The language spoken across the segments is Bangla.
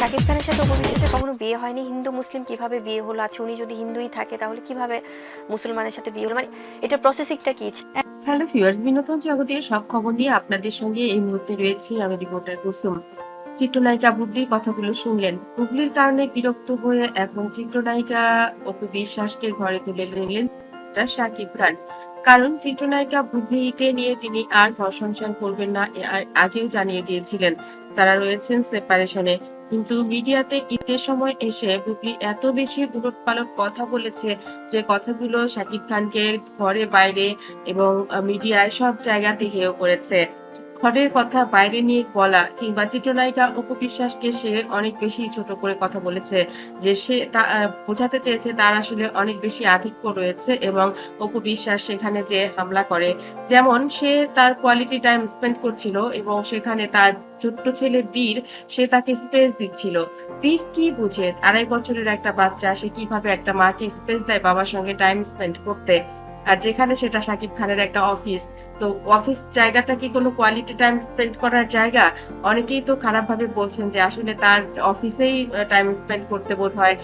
সাথে অপবিশ্বাসের কখনো বিয়ে হয়নি। হিন্দু, মুসলিম কীভাবে বিয়ে হলো? আচ্ছা উনি যদি হিন্দুই থাকে, তাহলে কীভাবে মুসলমানের সাথে বিয়ে হলো? মানে এটা প্রসেসিংটা কি? হ্যালো ভিউয়ার্স বিনোদন জগতের সব খবর নিয়ে আপনাদের সঙ্গে এই মুহূর্তে রয়েছি আমি রিপোর্টার কুসুম। চিত্রনায়িকা বুবলির কথাগুলো শুনলেন। বুবলির কারণে বিরক্ত হয়ে এখন চিত্রনায়িকা অপু বিশ্বাসকে ঘরে তুলে নিলেন শাকিব খান। কারণ চিত্রনায়িকা বুবলিকে নিয়ে তিনি আর সংসার করবেন না আগেও জানিয়ে দিয়েছিলেন। তারা রয়েছেন সেপারেশনে কিন্তু মিডিয়াতে ঈদের সময় এসে বুবলি এত বেশি উলট পালট কথা বলেছে যে কথাগুলো শাকিব খানকে ঘরে, বাইরে এবং মিডিয়ায় সব জায়গাতে হেয় করেছে। ঘরের কথা বাইরে নিয়ে বলা কিংবা চিত্রনায়িকা অপু বিশ্বাসকে সে অনেক বেশি ছোট করে কথা বলেছে, যে সে তা বোঝাতে চেয়েছে তার আসলে অনেক বেশি আধিক্য রয়েছে এবং অপু বিশ্বাস সেখানে যে হামলা করে, যেমন সে তার কোয়ালিটি টাইম স্পেন্ড করছিল এবং সেখানে তার ছোট্ট ছেলে বীর সে তাকে স্পেস দিচ্ছিল। বীর কি বুঝে? আড়াই বছরের একটা বাচ্চা, সে কীভাবে একটা মাকে স্পেস দেয় বাবার সঙ্গে টাইম স্পেন্ড করতে? আর যেখানে সেটা সাকিব খানের একটা অফিস তো অফিস জায়গাটা কি কোনো কোয়ালিটি টাইম স্পেন্ড করার জায়গা? অনেকেই তো খারাপ ভাবে বলছেন যে আসলে তার অফিসেই টাইম স্পেন্ড করতে বোধ হয়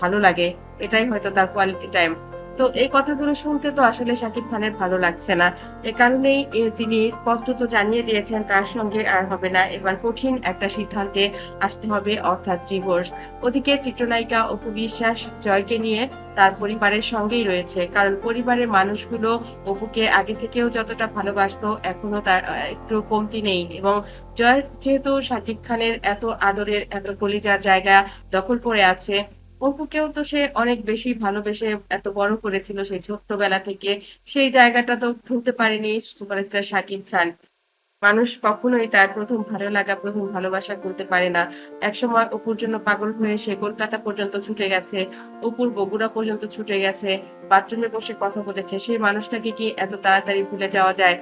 ভালো লাগে। এটাই হয়তো তার কোয়ালিটি টাইম তো এই কথাগুলো শুনতে তো আসলে শাকিব খানের ভালো লাগছে না। এ কারণেই তিনি স্পষ্টত জানিয়ে দিয়েছেন তার সঙ্গে আর হবে না, এবার কঠিন একটা সিদ্ধান্তে আসতে হবে অর্থাৎ ডিভোর্স ওদিকে চিত্রনায়িকা অপু বিশ্বাস জয়কে নিয়ে তার পরিবারের সঙ্গেই রয়েছে, কারণ পরিবারের মানুষগুলো অপুকে আগে থেকেও যতটা ভালোবাসতো, এখনও তার একটু কমতি নেই এবং জয়ের যেহেতু শাকিব খানের এত আদরের, এত কলিজার জায়গা দখল করে আছে অপুকেও তো সে অনেক বেশি ভালোবেসে এত বড় করেছিল সেই ছোট্টবেলা থেকে। সেই জায়গাটা তো ভুলতে পারেনি সুপারস্টার শাকিব খান। মানুষ কখনোই তার প্রথম ভালো লাগা, প্রথম ভালোবাসা করতে পারে না। একসময় অপুর জন্য পাগল হয়ে সে কলকাতা পর্যন্ত ছুটে গেছে, অপুর বগুড়া পর্যন্ত ছুটে গেছে, বাথরুমে বসে কথা বলেছে। সেই মানুষটাকে কি এত তাড়াতাড়ি ভুলে যাওয়া যায়?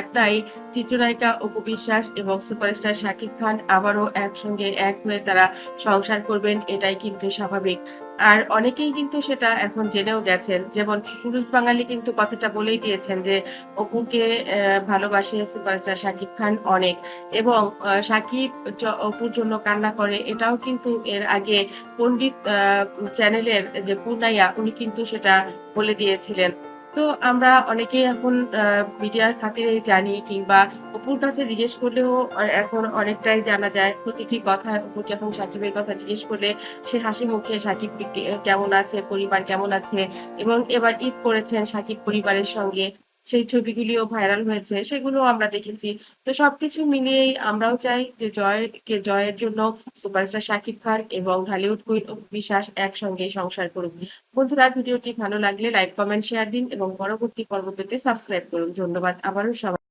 একটাই চিত্রনায়িকা, অপু বিশ্বাস এবং সুপারস্টার শাকিব খান আবারও একসঙ্গে এক হয়ে তারা সংসার করবেন, এটাই কিন্তু স্বাভাবিক। আর অনেকেই কিন্তু সেটা এখন জেনেও গেছেন। যেমন সুরজ বাঙালি কিন্তু কথাটা বলেই দিয়েছেন যে, অপুকে ভালোবাসে সুপারস্টার শাকিব খান অনেক এবং শাকিব অপুর জন্য কান্না করে, এটাও কিন্তু এর আগে পণ্ডিত চ্যানেলের যে পূর্ণাইয়া উনি কিন্তু সেটা বলে দিয়েছিলেন। তো আমরা অনেকেই এখন মিডিয়ার খাতিরে জানি কিংবা অপুর কাছে জিজ্ঞেস করলেও এখন অনেকটাই জানা যায়। প্রতিটি কথা অপুকে এখন সাকিবের কথা জিজ্ঞেস করলে সে হাসি মুখে, সাকিব কেমন আছে, পরিবার কেমন আছে? এবং এবার ঈদ করেছেন সাকিব পরিবারের সঙ্গে। সেই ছবিগুলিও ভাইরাল হয়েছে, সেগুলো আমরা দেখেছি। তো সবকিছু মিলিয়েই আমরাও চাই যে জয়কে, জয়ের জন্য সুপারস্টার শাকিব খান এবং ঢালিউড কুইন বিশ্বাস একসঙ্গে সংসার করুন বন্ধুরা, ভিডিওটি ভালো লাগলে লাইক কমেন্ট শেয়ার দিন এবং পরবর্তী পর্ব পেতে সাবস্ক্রাইব করুন। ধন্যবাদ। আবারও সবাই